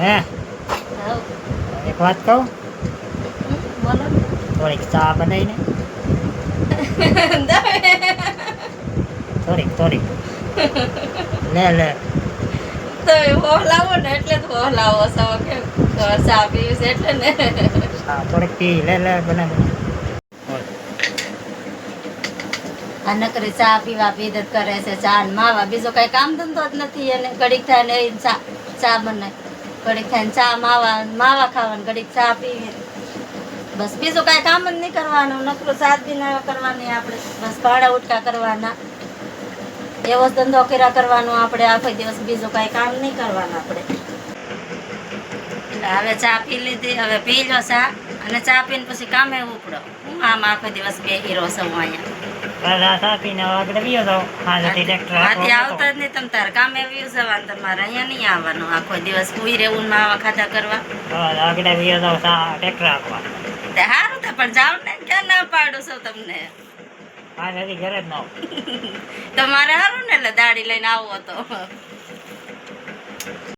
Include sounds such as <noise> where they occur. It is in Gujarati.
હે? એક વાત કહું? બોલો. થોડીક ચા બનાવીને. થોડીક થોડીક. લે લે. તો હોલાવો ને એટલે તો હોલાવો છો કેમ? ચા પીવું છે એટલે ને. થોડીક પી. લે લે બને નકરી ચા પીવા પીધ કરે છે ચા માવા. બીજો કઈ કામ ધંધો જ નથી એને. ઘડીક થાય ને ચા ચા બનાય. ઘડીક થાય ચા, માવા માવા ખાવાનું, ઘડીક ચા પીવી બસ બીજું કઈ કામ જ નહીં કરવાનું. નકરું સાત દિન કરવાની આપણે. બસ ભાડા ઉટકા કરવાના. એવો ધંધો કર્યા કરવાનો આપણે. આખો દિવસ બીજું કઈ કામ નહીં કરવાનું આપણે. એટલે હવે ચા પી લીધી. હવે પી લો ચા અને ચા પીને પછી કામે ઉપડો. હું આમ આખો દિવસ બે રહો છું અહીંયા. નહીં આવવાનું. આખો દિવસ ઉઈ રહેવું ને માવા ખાધા કરવા. સારું પણ જાવ ને ક્યાં ના પાડું છો તમને? <laughs> તમારે સારું ને એટલે દાડી લઈને આવો તો